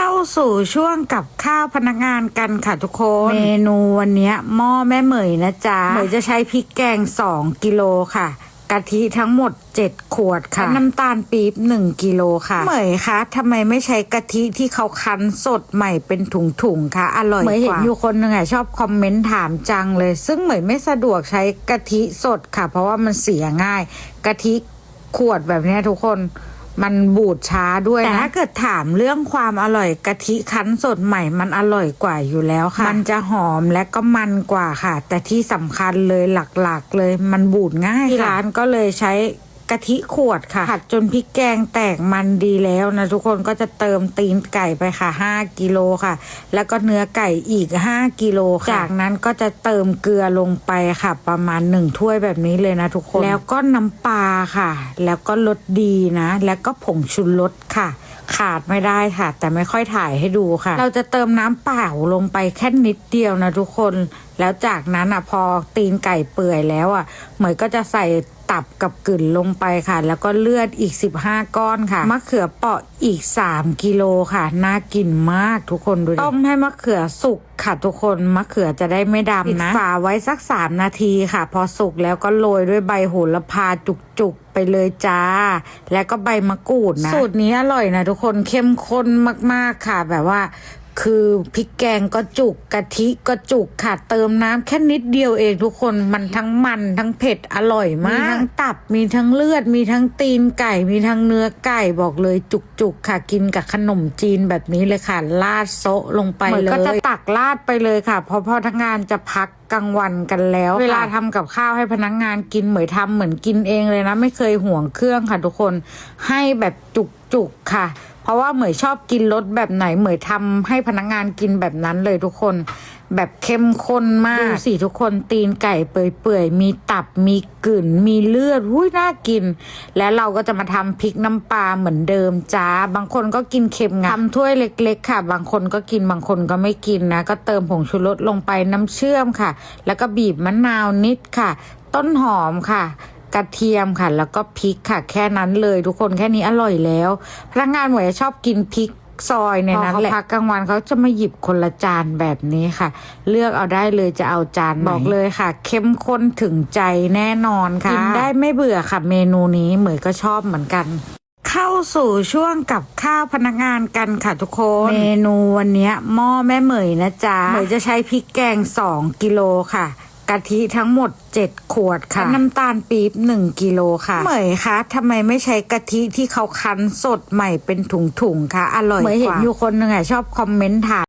เข้าสู่ช่วงกับข้าวพนักงานกันค่ะทุกคน เมนูวันเนี้ยหม้อแม่เหมยนะจ๊ะเหมยจะใช้พริกแกง 2 กิโลค่ะกะทิทั้งหมด 7 ขวดค่ะ น้ำตาลปี๊บ1กิโลค่ะ เหมยคะทำไมไม่ใช้กะทิที่เขาคั้นสดใหม่เป็นถุงๆคะอร่อยกว่าเหมยเห็นอยู่คนหนึ่งอะชอบคอมเมนต์ถามจังเลย ซึ่งเหมยไม่สะดวกใช้กะทิสดค่ะ เพราะว่ามันเสียง่ายกะทิขวดแบบเนี้ยทุกคน มันบูดช้าด้วยนะแต่ถ้าเกิดถามเรื่องความอร่อยกะทิคั้นสดใหม่มันอร่อยกว่าอยู่แล้วค่ะ มันจะหอมและก็มันกว่าค่ะ แต่ที่สำคัญเลยหลักๆ เลยมันบูดง่ายที่ร้านก็เลยใช้ กะทิขวดค่ะ ผัดจนพริกแกงแตกมันดีแล้วนะทุกคนก็จะเติมตีนไก่ไปค่ะ 5กิโลค่ะ แล้วก็เนื้อไก่อีก 5กิโลค่ะจากนั้นก็จะเติมเกลือลงไปค่ะ ประมาณ 1 ถ้วยแบบนี้เลยนะทุกคน แล้วก็น้ำปลาค่ะ แล้วก็รสดีนะ แล้วก็ผงชูรสค่ะ ขาดไม่ได้ค่ะ แต่ไม่ค่อยถ่ายให้ดูค่ะ เราจะเติมน้ำเปล่าลงไปแค่นิดเดียวนะทุกคน แล้วจากนั้นอะพอตีนไก่เปื่อยแล้วอะเหมยก็จะใส่ตับกับกึ่นลงไปค่ะ แล้วก็เลือดอีก 15 ก้อนค่ะ มะเขือเปราะอีก 3 กิโลค่ะ น่ากินมากทุกคนดูดิต้มให้มะเขือสุก ค่ะทุกคนมะเขือจะได้ไม่ดำนะฝาไว้สัก3นาทีค่ะ พอสุกแล้วก็โรยด้วยใบโหระพาจุกๆไปเลยจ้า แล้วก็ใบมะกรูดนะ สูตรนี้อร่อยนะทุกคนเข้มข้นมากๆค่ะ แบบว่า คือพริกแกงก็จุกกะทิก็จุกค่ะเติมน้ำแค่นิดเดียวเองทุกคนมันทั้งมันทั้งเผ็ดอร่อยมาก มีทั้งตับมีทั้งเลือด มีทั้งตีนไก่ มีทั้งเนื้อไก่บอกเลยจุกๆค่ะกินกับขนมจีนแบบนี้เลยค่ะลาดโซะลงไปเลยก็จะตักลาดไปเลยค่ะเพราะพนักงานจะพักกลางวันกันแล้ว เวลาทำกับข้าวให้พนักงานกินเหมือนทำเหมือนกินเองเลยนะ ไม่เคยห่วงเครื่องค่ะทุกคนให้แบบจุกๆค่ะเพ ราะว่าเหมยชอบกินรสแบบไหนเหมยทำให้พนักงานกินแบบนั้นเลยทุกคน แบบเข้มข้นมากดูสิทุกคนตีนไก่เปื่อยๆมีตับมีกลิ่นมีเลือดหุ้ยน่ากิน แล้วเราก็จะมาทำพริกน้ำปลาเหมือนเดิมจ้า บางคนก็กินเค็มไงทำถ้วยเล็ก ๆ ค่ะ บางคนก็กินบางคนก็ไม่กินนะ ก็เติมผงชูรสลงไปน้ำเชื่อมค่ะ แล้วก็บีบมะนาวนิดค่ะ ต้นหอมค่ะ กระเทียมค่ะ แล้วก็พริกค่ะแค่นั้นเลยทุกคนแค่นี้อร่อยแล้ว พนักงานหมวยชอบกินพริกซอยในนั้นแหละพักกลางวันเขาจะมาหยิบคนละจานแบบนี้ค่ะ เลือกเอาได้เลยจะเอาจานไหนบอกเลยค่ะ เข้มข้นถึงใจแน่นอนค่ะกินได้ไม่เบื่อค่ะ เมนูนี้เหมยก็ชอบเหมือนกันเข้าสู่ช่วงกับข้าวพนักงานกันค่ะทุกคน เมนูวันเนี้ยหม้อแม่เหมยนะจ๊ะเหมยจะใช้พริกแกง 2 กิโลค่ะ กะทิทั้งหมด 7 ขวดค่ะ น้ำตาลปี๊บ1กิโลค่ะเหมยคะทำไมไม่ใช้กะทิที่เขาคั้นสดใหม่เป็นถุงๆคะอร่อยกว่าเหมยเห็นอยู่คนหนึ่งอะชอบคอมเมนต์ถาม